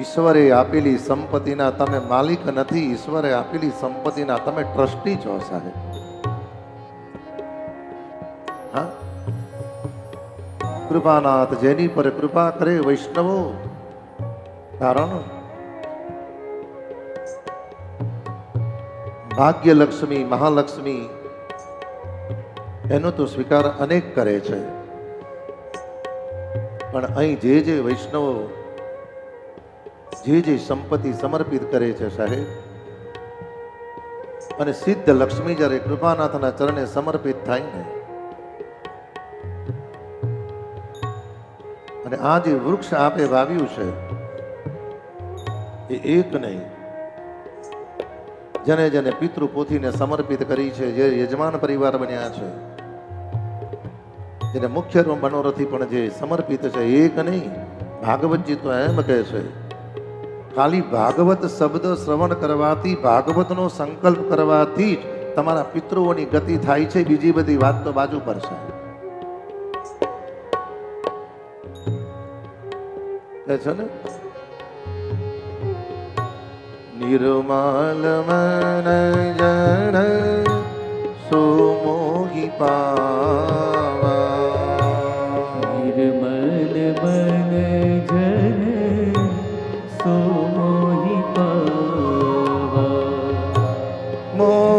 ઈશ્વરે આપેલી સંપત્તિના તમે માલિક નથી, ઈશ્વરે આપેલી સંપત્તિના તમે ટ્રસ્ટી છો સાહેબ. હા? કૃપાનાથ, જેની પર કૃપા કરે વૈષ્ણવો. કારણ? ભાગ્યલક્ષ્મી, મહાલક્ષ્મી, એનો તો સ્વીકાર અનેક કરે છે. પણ અહીં જે જે વૈષ્ણવો જે જે સંપત્તિ સમર્પિત કરે છે સાહેબ, અને સિદ્ધ લક્ષ્મી જ્યારે કૃપાનાથના ચરણે સમર્પિત થાય ને, અને આ જે વૃક્ષ આપે વાવ્યું છે, એ એક નહીં, જેને જેને પિતૃ પોથીને સમર્પિત કરી છે, જે યજમાન પરિવાર બન્યા છે, જેને મુખ્ય મનોરથી પણ જે સમર્પિત છે એક નહીં. ભાગવતજી તો એમ કહે છે ખાલી ભાગવત શબ્દ શ્રવણ કરવાથી, ભાગવતનો સંકલ્પ કરવાથી જ તમારા પિતૃઓની ગતિ થાય છે. બીજી બધી વાત તો બાજુ પર છે. ને? નિર્મલ મન જન સુમોહી પાવા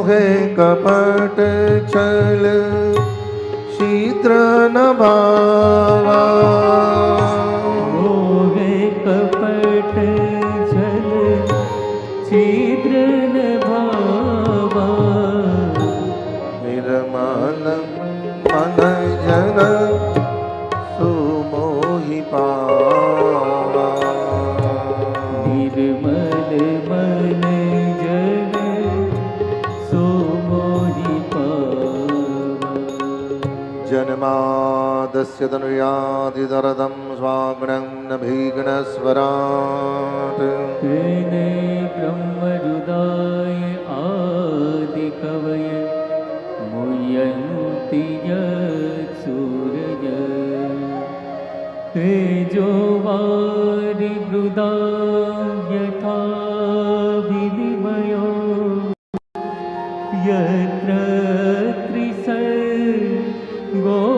મોહે કપટ છલ શીત્ર ન ભાવા મોહે કપટ છલ શીત્ર ન ભાવા નિર્મલ મન જન સુમોહી પાવા. નિર્મલ મન जन्मादस्य तनुयादिदरदं स्वाग्नं न भीग्नस्वराट् तेने ब्रह्मरुदाय आदिकवय मुयन्ति यत्सूरय तेजो वारिहृदा यथा विनिमयो यत्र त्रिसर् 거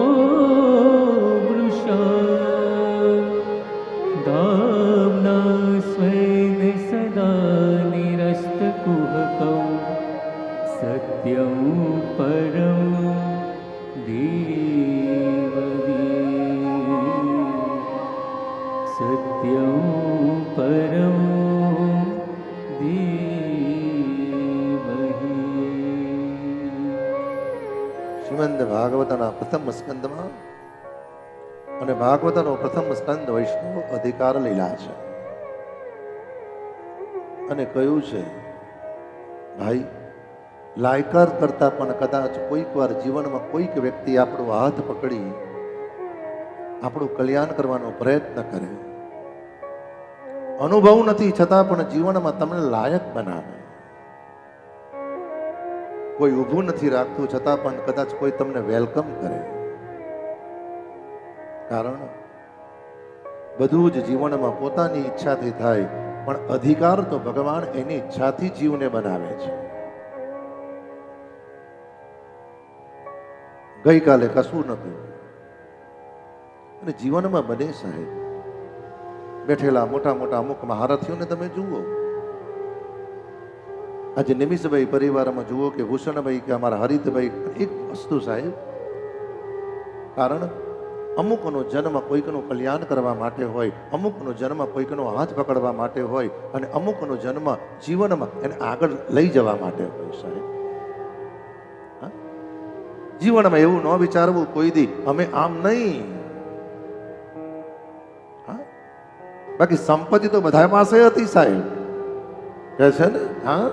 સ્કંદ ભાગવતના પ્રથમ સ્કંદમાં અને ભાગવતનો પ્રથમ સ્કંદ વૈષ્ણવ અધિકાર લીલા છે. અને કહ્યું છે, ભાઈ, લાયકાર કરતા પણ કદાચ કોઈક વાર જીવનમાં કોઈક વ્યક્તિ આપણો હાથ પકડી આપણું કલ્યાણ કરવાનો પ્રયત્ન કરે. અનુભવ નથી છતાં પણ જીવનમાં તમને લાયક બનાવે. કોઈ ઊભું નથી રાખતું, છતાં પણ કદાચ કોઈ તમને વેલકમ કરે. કારણ બધું જ જીવનમાં પોતાની ઈચ્છાથી થાય, પણ અધિકાર તો ભગવાન એની ઈચ્છાથી જીવને બનાવે છે. ગઈકાલે કશું નતું અને જીવનમાં બને સાહેબ. બેઠેલા મોટા મોટા અમુક મહારથીઓને તમે જુઓ. આજે નિમિષભાઈ પરિવારમાં જુઓ કે ભૂષણભાઈ કે અમારા હરિતભાઈ એક વસ્તુ સાહેબ, કારણ અમુકનો જન્મ કોઈકનું કલ્યાણ કરવા માટે હોય, અમુકનો જન્મ કોઈકનો હાથ પકડવા માટે હોય અને અમુકનો જન્મ જીવનમાં એને આગળ લઈ જવા માટે હોય સાહેબ? જીવનમાં એવું ન વિચારવું કોઈ દી, અમે આમ નહીં? બાકી સંપત્તિ તો બધા પાસે હતી સાહેબ. કહે છે ને? હા?